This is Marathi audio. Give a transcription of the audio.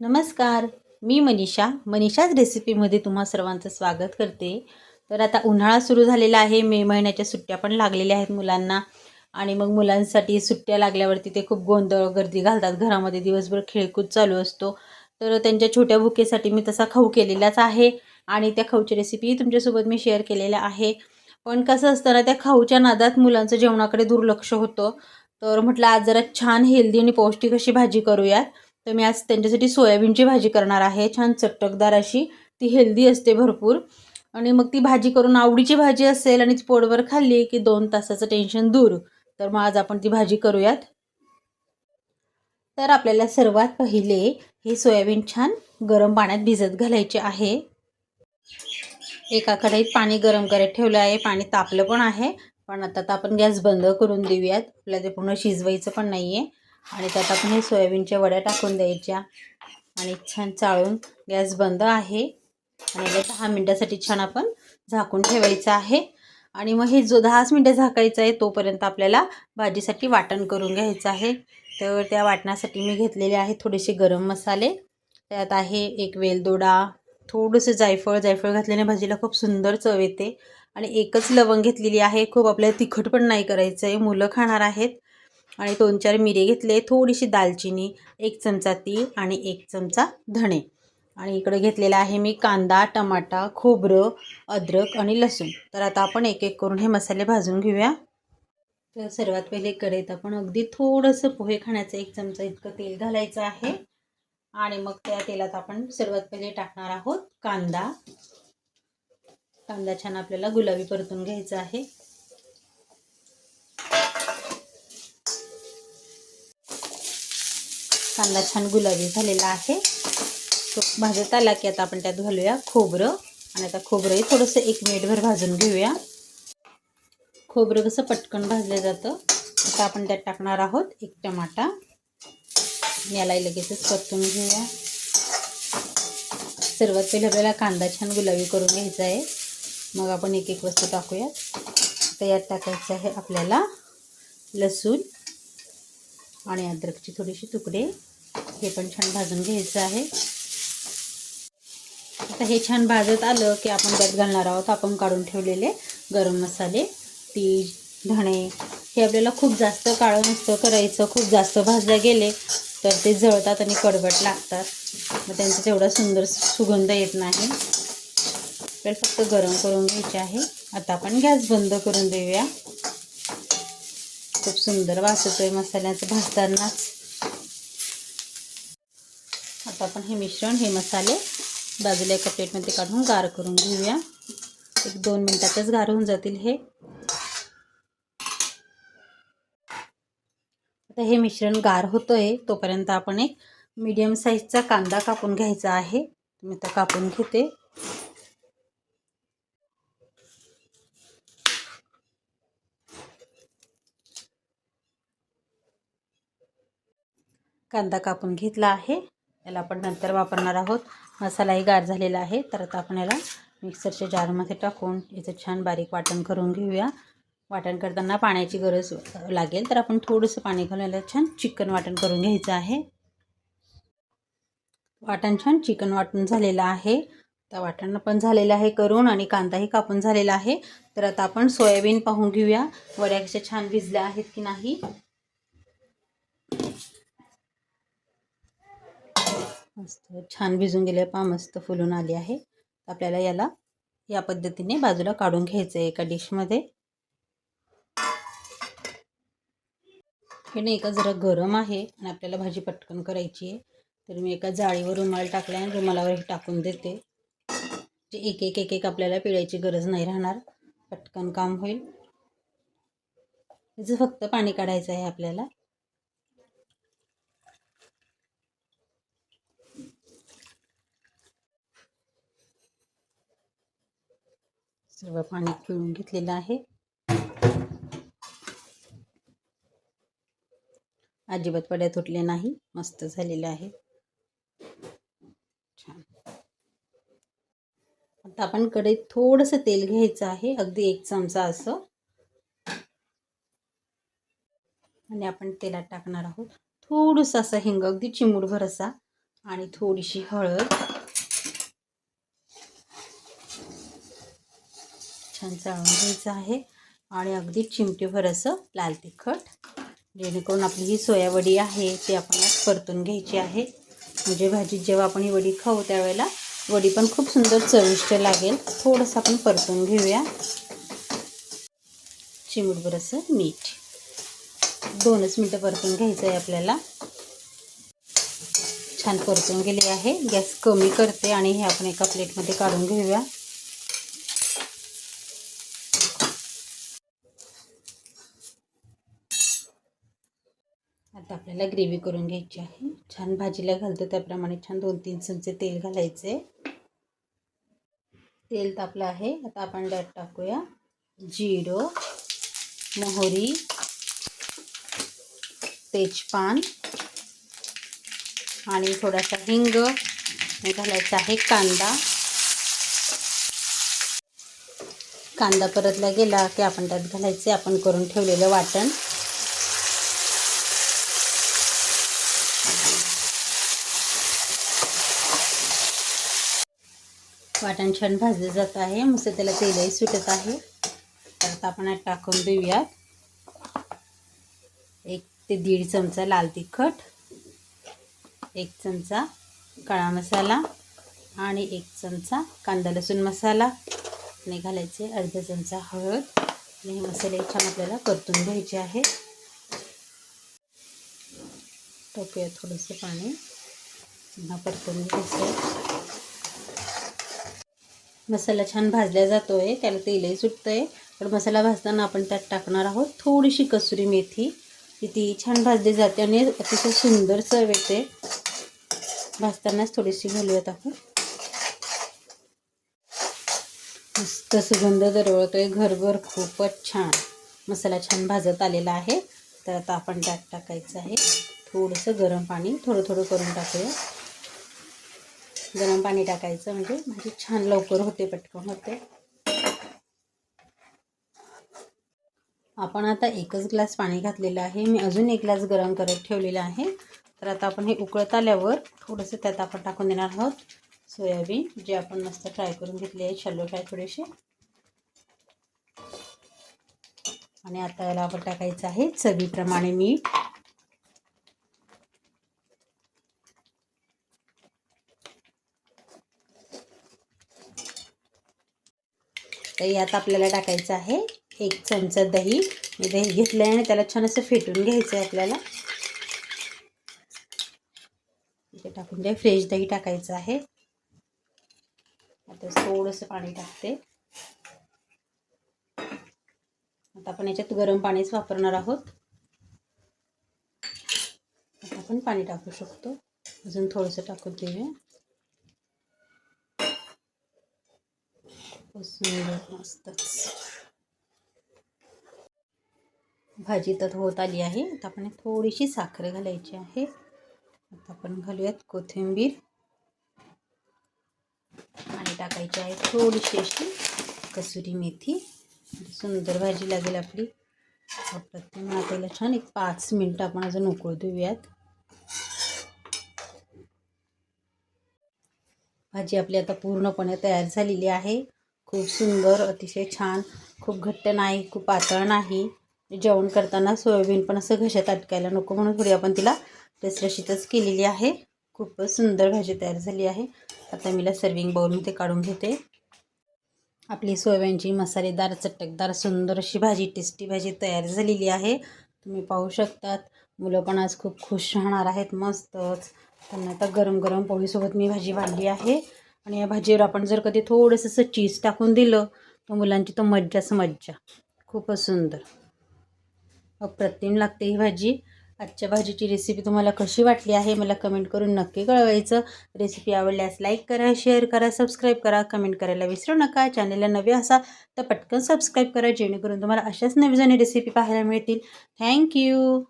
नमस्कार मी मनीषा. मनीषाच रेसिपीमध्ये तुम्हा सर्वांचं स्वागत करते. तर आता उन्हाळा सुरू झालेला आहे. मे महिन्याच्या सुट्ट्या पण लागलेल्या आहेत मुलांना. आणि मग मुलांसाठी सुट्ट्या लागल्यावरती ते खूप गोंधळ गर्दी घालतात. घरामध्ये दिवसभर खेळकूद चालू असतो. तर त्यांच्या छोट्या भुकेसाठी मी तसा खाऊ केलेलाच आहे. आणि त्या खाऊची रेसिपी तुमच्यासोबत मी शेअर केलेल्या आहे. पण कसं असतं ना त्या खाऊच्या नादात मुलांचं जेवणाकडे दुर्लक्ष होतं. तर म्हटलं आज जरा छान हेल्दी आणि पौष्टिक अशी भाजी करूयात. तर मी आज त्यांच्यासाठी सोयाबीनची भाजी करणार आहे. छान चटकदार अशी. ती हेल्दी असते भरपूर. आणि मग ती भाजी करून आवडीची भाजी असेल आणि ती पोटभर खाल्ली की दोन तासाचं टेन्शन दूर. तर मग आज आपण ती भाजी करूयात. तर आपल्याला सर्वात पहिले हे सोयाबीन छान गरम पाण्यात भिजत घालायचे आहे. एका कढईत पाणी गरम करत ठेवलं आहे. पाणी तापलं पण आहे. पण आता तर आपण गॅस बंद करून देऊयात. आपल्याला ते पूर्ण शिजवायचं पण नाही आहे आणि त्यात आपण हे सोयाबीनच्या वड्या टाकून द्यायच्या. आणि छान चाळून गॅस बंद आहे. आणि याला दहा मिनटासाठी छान आपण झाकून ठेवायचं आहे. आणि मग हे जो दहाच मिनटं झाकायचं आहे तोपर्यंत आपल्याला भाजीसाठी वाटण करून घ्यायचं आहे. तर त्या वाटण्यासाठी मी घेतलेले आहे थोडेसे गरम मसाले. त्यात आहे एक वेलदोडा थोडंसं जायफळ. जायफळ घातल्याने भाजीला खूप सुंदर चव येते. आणि एकच लवंग घेतलेली आहे. खूप आपल्याला तिखट पण नाही करायचं आहे मुलं खाणार आहेत. आणि दोन चार मिरे घेतले थोडीशी दालचिनी एक चमचा तीळ आणि एक चमचा धणे. आणि इकडे घेतलेला आहे मी कांदा टमाटा खोबरं अद्रक आणि लसूण. तर आता आपण एक एक करून हे मसाले भाजून घेऊया. तर सर्वात पहिले कढईत आपण अगदी थोडंसं पोहे खाण्याचं एक चमचा इतकं तेल घालायचं आहे. आणि मग त्या तेलात आपण सर्वात पहिले टाकणार आहोत कांदा. कांदा छान आपल्याला गुलाबी परतून घ्यायचा आहे. कांदा छान गुलाबी झालेला आहे. तो भाजत आला की आता आपण त्यात घालूया खोबरं. आणि आता खोबरंही थोडंसं एक मिनिटभर भाजून घेऊया. खोबरं कसं पटकन भाजलं जातं. आता आपण त्यात टाकणार आहोत एक टमाटा. यालाही लगेचच परतून घेऊया. सर्वात पहिले आपल्याला कांदा छान गुलाबी करून घ्यायचा आहे. मग आपण एक एक वस्तू टाकूयात. तर यात टाकायचं आहे आपल्याला लसूण. आणि अद्रकची थोडीशी तुकडे. हे पण छान भाजून घ्यायचं आहे. आता हे छान भाजत आलं की आपण त्यात घालणार आहोत. आपण काढून ठेवलेले गरम मसाले तीळ धणे. हे आपल्याला खूप जास्त काळं नसतं करायचं खूप जास्त भाजल्या गेले तर ते जळतात आणि कडबट लागतात. मग त्यांचा तेवढा सुंदर सुगंध येत नाही. आपल्याला फक्त गरम करून घ्यायचे आहे. आता आपण गॅस बंद करून देऊया. खूप सुंदर वासतो आहे मसाल्याचं भाजतानाच आता आपण हे मिश्रण हे मसाले बाजूला एका प्लेटमध्ये काढून गार करून घेऊया. एक दोन मिनटातच गार होऊन जातील हे. आता हे मिश्रण गार होतं आहे तोपर्यंत आपण एक मीडियम साईजचा कांदा कापून घ्यायचा आहे. मी तर कापून घेते. कांदा कापून घेतला आहे. याला आपण नंतर वापरणार आहोत. मसालाही गार झालेला आहे. तर आता आपण याला मिक्सरच्या जारमध्ये टाकून याचं छान बारीक वाटण करून घेऊया. वाटण करताना पाण्याची गरज लागेल. तर आपण थोडंसं पाणी घालून याला छान चिकन वाटण करून घ्यायचं आहे. वाटण छान चिकन वाटण झालेलं आहे. तर वाटण पण झालेलं आहे करून आणि कांदाही कापून झालेला आहे. तर आता आपण सोयाबीन पाहून घेऊया. वड्या कशा छान भिजल्या आहेत की नाही. मस्त छान भिजून गेले पा मस्त फुलून आली आहे. आपल्याला याला या पद्धतीने बाजूला काढून घ्यायचं आहे एका डिशमध्ये हे नाही का जरा गरम आहे आणि आपल्याला भाजी पटकन करायची आहे. तर मी एका जाळीवर रुमाल टाकला आणि रुमालावर हे टाकून देते. जे एक एक एक एक आपल्याला पिळायची गरज नाही राहणार. पटकन काम होईल. याचं फक्त पाणी काढायचं आहे आपल्याला. सर्व पाणी पिळून घेतलेलं आहे. अजिबात पड्या तुटले नाही मस्त झालेलं आहे. छान. आता आपण कढईत थोडंसं तेल घ्यायचं आहे अगदी एक चमचा असं. आणि आपण तेलात टाकणार आहोत. थोडंसं असं हिंग अगदी चिमूडभर असा. आणि थोडीशी हळद. छान चाळून घ्यायचं आहे आणि अगदी चिमटीभर असं लाल तिखट. जेणेकरून आपली ही सोयावडी आहे ती आपण परतून घ्यायची आहे. म्हणजे भाजीत जेव्हा आपण ही वडी खाऊ त्यावेळेला वडी पण खूप सुंदर चविष्ट लागेल. थोडंसं आपण परतून घेऊया. चिमूटभर असं मीठ. दोनच मिनटं परतून घ्यायचं आहे आपल्याला. छान परतून गेली आहे. गॅस कमी करते आणि हे आपण एका प्लेटमध्ये काढून घेऊया आता आपल्याला ग्रेव्ही करून घ्यायची आहे. छान भाजीला घालतो त्याप्रमाणे छान दोन तीन चमचे तेल घालायचे. तेल तापलं आहे. आता आपण त्यात टाकूया. जिरो मोहरी तेजपान आणि थोडासा हिंग घालायचा आहे. कांदा. कांदा परतला गेला की आपण त्यात घालायचे. आपण करून ठेवलेलं वाटण. वाटण छान भाजलं जात आहे. मस्त त्याला तेलही सुटत आहे. तर आपण टाकून देऊयात. एक ते दीड चमचा लाल तिखट एक चमचा काळा मसाला आणि एक चमचा कांदा लसूण मसाला आणि घालायचे अर्धा चमचा हळद. आणि हे मसाले छान आपल्याला परतून घ्यायचे आहे टाकूया थोडंसं पाणी. पुन्हा परतून घ्यायचं. मसाला छान भाजला जातो आहे त्याला तेलही सुटतं आहे पण मसाला भाजताना आपण त्यात टाकणार आहोत थोडीशी कसुरी मेथी. ती ती छान भाजली जाते आणि अतिशय सुंदर चव येते. भाजतानाच थोडीशी घालूयात आपण. मस्त सुगंध दरवळतो आहे घरभर खूपच छान. मसाला छान भाजत आलेला आहे. तर आता आपण त्यात टाकायचं आहे. थोडंसं गरम पाणी थोडं थोडं करून टाकूया. गरम पाणी टाकायचं म्हणजे म्हणजे छान लवकर होते पटकन होते. आपण आता एकच ग्लास पाणी घातलेलं आहे. मी अजून एक ग्लास गरम करत ठेवलेला आहे. तर आता आपण हे उकळत आल्यावर थोडंसं त्यात आपण टाकून देणार आहोत सोयाबीन जे आपण मस्त फ्राय करून घेतले आहे शॅलो फ्राय थोडेसे. आणि आता याला आपण टाकायचं आहे चवीप्रमाणे मीठ. तर यात आपल्याला टाकायचं आहे एक चमचा दही. मी दही घेतलं आहे आणि त्याला छान असं फेटून घ्यायचं आहे आपल्याला. इथे टाकून द्या फ्रेश दही टाकायचं आहे. आता थोडंसं पाणी टाकते. आता आपण याच्यात गरम पाणीच वापरणार आहोत. आता आपण पाणी टाकू शकतो. अजून थोडंसं टाकून देऊया. मस्तच. भाजी तर होत आली आहे. आता आपण थोडीशी साखर घालायची आहे. आता आपण घालूयात कोथिंबीर. आणि टाकायची आहे थोडीशी अशी कसुरी मेथी. सुंदर भाजी लागेल आपली. प्रत्येक आता छान एक पाच मिनटं आपण अजून उकळू देऊयात. भाजी आपली आता पूर्णपणे तयार झालेली आहे. खूप सुंदर अतिशय छान खूप घट्ट नाही खूप पातळ नाही. जेवण करताना सोयाबीन पण असं घशात अटकायला नको म्हणून थोडी आपण तिला रसरशीतच केलेली आहे. खूपच सुंदर भाजी तयार झाली आहे. आता मीला सर्विंग बाउलमध्ये काढून घेते. आपली सोयाबीनची मसालेदार चटकदार सुंदर अशी भाजी टेस्टी भाजी तयार झालेली आहे. तुम्ही पाहू शकतात मुलं पण आज खूप खुश राहणार आहेत मस्तच. त्यांना आता गरम गरम पोळीसोबत मी भाजी वाढली आहे. आणि या भाजीवर आपण जर कधी थोडंसं असं चीज टाकून दिलं तर मुलांची तो मज्जाच मज्जा. खूपच सुंदर. अप्रतिम लागते ही भाजी. आजच्या भाजीची रेसिपी तुम्हाला कशी वाटली आहे मला कमेंट करून नक्की कळवायचं. रेसिपी आवडल्यास लाईक करा शेअर करा सबस्क्राईब करा. कमेंट करायला विसरू नका. चॅनलला नवे असा तर पटकन सबस्क्राईब करा जेणेकरून तुम्हाला अशाच नवीन रेसिपी पाहायला मिळतील. थँक्यू